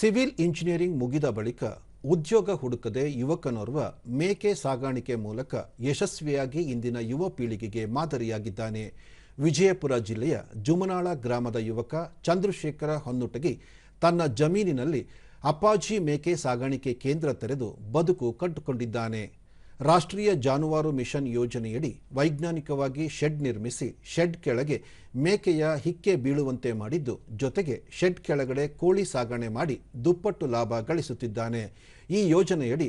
Civil engineering ಮುಗಿದ ಬಳಿಕ ಉದ್ಯೋಗ ಹುಡುಕದೆ ಯುವಕನೋರ್ವ ಮೇಕೆ ಸಾಗಾಣಿಕೆ ಮೂಲಕ ಯಶಸ್ವಿಯಾಗಿ ಇಂದಿನ ಯುವ ಪೀಳಿಗೆಗೆ ಮಾದರಿಯಾಗಿದ್ದಾನೆ. ವಿಜಯಪುರ ಜಿಲ್ಲೆಯ ಜುಮನಾಳ ಗ್ರಾಮದ ಯುವಕ ಚಂದ್ರಶೇಖರ ಹೊನ್ನುಟಗಿ ತನ್ನ ಜಮೀನಿನಲ್ಲಿ ಅಪ್ಪಾಜಿ ಮೇಕೆ ಸಾಗಾಣಿಕೆ ಕೇಂದ್ರ ತೆರೆದು ಬದುಕು ಕಟ್ಟಿಕೊಂಡಿದ್ದಾನೆ. ರಾಷ್ಟ್ರೀಯ ಜಾನುವಾರು ಮಿಷನ್ ಯೋಜನೆಯಡಿ ವೈಜ್ಞಾನಿಕವಾಗಿ ಶೆಡ್ ನಿರ್ಮಿಸಿ, ಶೆಡ್ ಕೆಳಗೆ ಮೇಕೆಯ ಹಿಕ್ಕೆ ಬೀಳುವಂತೆ ಮಾಡಿದ್ದು, ಜೊತೆಗೆ ಶೆಡ್ ಕೆಳಗಡೆ ಕೋಳಿ ಸಾಗಣೆ ಮಾಡಿ ದುಪ್ಪಟ್ಟು ಲಾಭ ಗಳಿಸುತ್ತಿದ್ದಾನೆ. ಈ ಯೋಜನೆಯಡಿ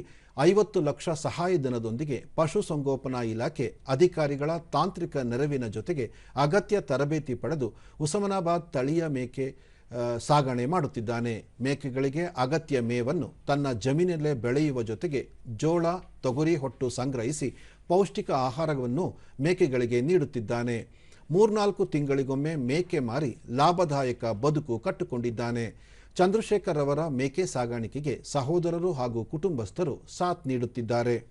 ಐವತ್ತು ಲಕ್ಷ ಸಹಾಯಧನದೊಂದಿಗೆ ಪಶುಸಂಗೋಪನಾ ಇಲಾಖೆ ಅಧಿಕಾರಿಗಳ ತಾಂತ್ರಿಕ ನೆರವಿನ ಜೊತೆಗೆ ಅಗತ್ಯ ತರಬೇತಿ ಪಡೆದು, ಉಸ್ಮಾನಾಬಾದ್ ತಳಿಯ ಮೇಕೆ ಸಾಗಣೆ ಮಾಡುತ್ತಿದ್ದಾನೆ. ಮೇಕೆಗಳಿಗೆ ಅಗತ್ಯ ಮೇವನ್ನು ತನ್ನ ಜಮೀನಲ್ಲೇ ಬೆಳೆಯುವ ಜೊತೆಗೆ ಜೋಳ, ತೊಗರಿ, ಹೊಟ್ಟು ಸಂಗ್ರಹಿಸಿ ಪೌಷ್ಟಿಕ ಆಹಾರವನ್ನು ಮೇಕೆಗಳಿಗೆ ನೀಡುತ್ತಿದ್ದಾನೆ. ಮೂರ್ನಾಲ್ಕು ತಿಂಗಳಿಗೊಮ್ಮೆ ಮೇಕೆ ಮಾರಿ ಲಾಭದಾಯಕ ಬದುಕು ಕಟ್ಟಿಕೊಂಡಿದ್ದಾನೆ. ಚಂದ್ರಶೇಖರ್ ಅವರ ಮೇಕೆ ಸಾಗಾಣಿಕೆಗೆ ಸಹೋದರರು ಹಾಗೂ ಕುಟುಂಬಸ್ಥರು ಸಾಥ್ ನೀಡುತ್ತಿದ್ದಾರೆ.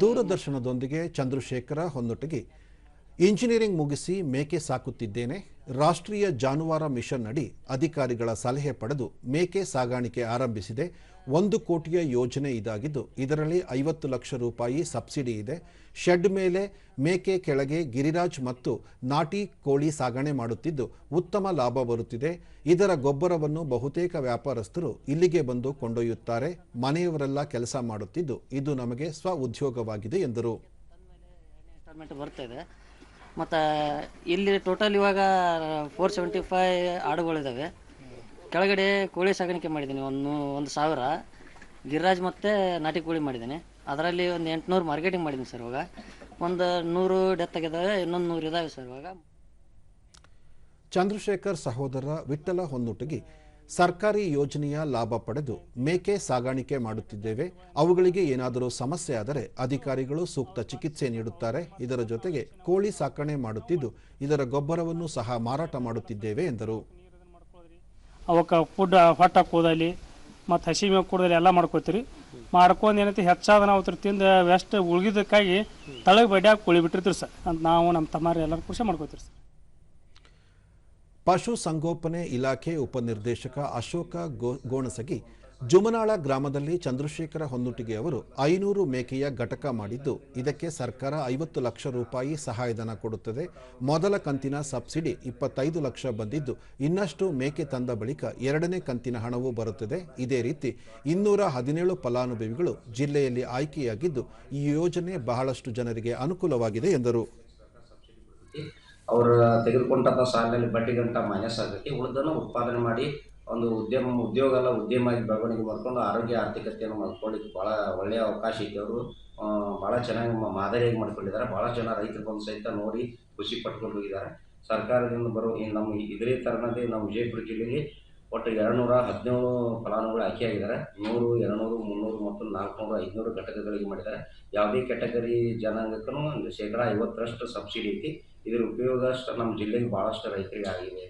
ದೂರದರ್ಶನದೊಂದಿಗೆ ಚಂದ್ರಶೇಖರ ಹೊನ್ನೊಟ್ಟಿಗೆ ಇಂಜಿನಿಯರಿಂಗ್ ಮುಗಿಸಿ ಮೇಕೆ ಸಾಕುತ್ತಿದ್ದೇನೆ. ರಾಷ್ಟ್ರೀಯ ಜಾನುವಾರು ಮಿಷನ್ ಅಡಿ ಅಧಿಕಾರಿಗಳ ಸಲಹೆ ಪಡೆದು ಮೇಕೆ ಸಾಗಾಣಿಕೆ ಆರಂಭಿಸಿದೆ. ಒಂದು ಕೋಟಿಯ ಯೋಜನೆ ಇದಾಗಿದ್ದು, ಇದರಲ್ಲಿ ಐವತ್ತು ಲಕ್ಷ ರೂಪಾಯಿ ಸಬ್ಸಿಡಿ ಇದೆ. ಶೆಡ್ ಮೇಲೆ ಮೇಕೆ ಕೆಳಗೆ ಗಿರಿರಾಜ್ ಮತ್ತು ನಾಟಿ ಕೋಳಿ ಸಾಗಣೆ ಮಾಡುತ್ತಿದ್ದು, ಉತ್ತಮ ಲಾಭ ಬರುತ್ತಿದೆ. ಇದರ ಗೊಬ್ಬರವನ್ನು ಬಹುತೇಕ ವ್ಯಾಪಾರಸ್ಥರು ಇಲ್ಲಿಗೆ ಬಂದು ಕೊಂಡೊಯ್ಯುತ್ತಾರೆ. ಮನೆಯವರೆಲ್ಲ ಕೆಲಸ ಮಾಡುತ್ತಿದ್ದು, ಇದು ನಮಗೆ ಸ್ವ ಉದ್ಯೋಗವಾಗಿದೆ ಎಂದರು ಮತ್ತು ಇಲ್ಲಿ ಟೋಟಲ್ ಇವಾಗ ಫೋರ್ ಸೆವೆಂಟಿ ಫೈ ಆಡುಗಳಿದ್ದಾವೆ ಕೆಳಗಡೆ ಕೋಳಿ ಸಾಗಾಣಿಕೆ ಮಾಡಿದ್ದೀನಿ. ಒಂದು ಒಂದು ಸಾವಿರ. ಗಿರಿರಾಜ್ ಮತ್ತು ನಾಟಿ ಕೋಳಿ ಮಾಡಿದ್ದೀನಿ. ಅದರಲ್ಲಿ ಒಂದು ಎಂಟುನೂರು ಮಾರ್ಕೆಟಿಂಗ್ ಮಾಡಿದ್ದೀನಿ ಸರ್ ಇವಾಗ. ಒಂದು ನೂರು ಡೆತ್ ಆಗಿದ್ದಾವೆ ಇನ್ನೊಂದು ನೂರು ಇದ್ದಾವೆ ಸರ್ ಇವಾಗ. ಚಂದ್ರಶೇಖರ್ ಸಹೋದರ ವಿಠ್ಠಲ ಹೊನ್ನುಟಗಿ ಸರ್ಕಾರಿ ಯೋಜನೆಯ ಲಾಭ ಪಡೆದು ಮೇಕೆ ಸಾಗಾಣಿಕೆ ಮಾಡುತ್ತಿದ್ದೇವೆ. ಅವುಗಳಿಗೆ ಏನಾದರೂ ಸಮಸ್ಯೆ ಆದರೆ ಅಧಿಕಾರಿಗಳು ಸೂಕ್ತ ಚಿಕಿತ್ಸೆ ನೀಡುತ್ತಾರೆ. ಇದರ ಜೊತೆಗೆ ಕೋಳಿ ಸಾಕಣೆ ಮಾಡುತ್ತಿದ್ದು ಇದರ ಗೊಬ್ಬರವನ್ನು ಸಹ ಮಾರಾಟ ಮಾಡುತ್ತಿದ್ದೇವೆ ಎಂದರು. ಅವಕ್ಕೆ ಫುಡ್ ಹೊಟ್ಟೆ ಕೂದಲಿ ಮತ್ತು ಹಸಿ ಮೇವು ಕೂಡದಲ್ಲಿ ಎಲ್ಲ ಮಾಡ್ಕೋತೀರಿ. ಮಾಡ್ಕೊಂಡು ಏನೈತಿ ಹೆಚ್ಚಾದ ನಾವು ತಿಂದು ವೆಸ್ಟ್ ಉಳ್ಗಿದ್ದಕ್ಕಾಗಿ ತಳಗೆ ಬಡ್ಯಾಗ ಕುಳಿ ಬಿಟ್ಟಿರ್ತೀರಿ ಸರ್. ಅಂತ ನಾವು ನಮ್ಮ ತಮ್ಮಾರಿ ಎಲ್ಲರೂ ಖುಷಿ ಮಾಡ್ಕೋತೀರಿ ಸರ್. ಪಶು ಸಂಗೋಪನೆ ಇಲಾಖೆ ಉಪನಿರ್ದೇಶಕ ಅಶೋಕ ಗೋಣಸಗಿ, ಜುಮನಾಳ ಗ್ರಾಮದಲ್ಲಿ ಚಂದ್ರಶೇಖರ ಹೊನ್ನುಟಿಗೆ ಅವರು ಐನೂರು ಮೇಕೆಯ ಘಟಕ ಮಾಡಿದ್ದು, ಇದಕ್ಕೆ ಸರ್ಕಾರ ಐವತ್ತು ಲಕ್ಷ ರೂಪಾಯಿ ಸಹಾಯಧನ ಕೊಡುತ್ತದೆ. ಮೊದಲ ಕಂತಿನ ಸಬ್ಸಿಡಿ ಇಪ್ಪತ್ತೈದು ಲಕ್ಷ ಬಂದಿದ್ದು, ಇನ್ನಷ್ಟು ಮೇಕೆ ತಂದ ಬಳಿಕ ಎರಡನೇ ಕಂತಿನ ಹಣವೂ ಬರುತ್ತದೆ. ಇದೇ ರೀತಿ ಇನ್ನೂರ ಹದಿನೇಳು ಫಲಾನುಭವಿಗಳು ಜಿಲ್ಲೆಯಲ್ಲಿ ಆಯ್ಕೆಯಾಗಿದ್ದು, ಈ ಯೋಜನೆ ಬಹಳಷ್ಟು ಜನರಿಗೆ ಅನುಕೂಲವಾಗಿದೆ ಎಂದರು. ಅವ್ರು ತೆಗೆದುಕೊಂಡಂಥ ಸಾಲಿನಲ್ಲಿ ಬಡ್ಡಿಗಂಟ ಮೈನಸ್ ಆಗಕ್ಕೆ ಉಳಿದನ್ನು ಉತ್ಪಾದನೆ ಮಾಡಿ ಒಂದು ಉದ್ಯಮ, ಉದ್ಯೋಗ ಎಲ್ಲ ಉದ್ಯಮ ಆಗಿ ಬೆಳವಣಿಗೆ ಮಾಡಿಕೊಂಡು ಆರೋಗ್ಯ, ಆರ್ಥಿಕತೆಯನ್ನು ಮಾಡ್ಕೊಳ್ಳಿಕ್ಕೆ ಭಾಳ ಒಳ್ಳೆಯ ಅವಕಾಶ ಐತಿ ಅವರು. ಭಾಳ ಚೆನ್ನಾಗಿ ಮಾದರಿಯಾಗಿ ಮಾಡ್ಕೊಂಡಿದ್ದಾರೆ. ಭಾಳ ಜನ ರೈತರು ಬಂದು ಸಹಿತ ನೋಡಿ ಖುಷಿ ಪಟ್ಕೊಂಡು ಹೋಗಿದ್ದಾರೆ. ಸರ್ಕಾರದಿಂದ ಬರೋ ಈ ನಮ್ಮ ಇದೇ ಥರನದೇ ನಮ್ಮ ವಿಜಯಪುರ ಜಿಲ್ಲೆಗೆ ಒಟ್ಟು ಎರಡುನೂರ ಹದಿನೇಳು ಫಲಾನುಭವಿಗಳು ಆಯ್ಕೆಯಾಗಿದ್ದಾರೆ ನೂರು, ಎರಡುನೂರು, ಮುನ್ನೂರು ಮತ್ತು ನಾಲ್ಕುನೂರು, ಐದುನೂರು ಘಟಕಗಳಿಗೆ ಮಾಡಿದ್ದಾರೆ. ಯಾವುದೇ ಕ್ಯಾಟಗರಿ ಜನಾಂಗಕ್ಕೂ ಶೇಕಡ ಐವತ್ತರಷ್ಟು ಸಬ್ಸಿಡಿ ಐತಿ. ಇದರ ಉಪಯೋಗ ಅಷ್ಟು ನಮ್ಮ ಜಿಲ್ಲೆಗೆ ಭಾಳಷ್ಟು ರೈತರಿಗೆ ಆಗಿದೆ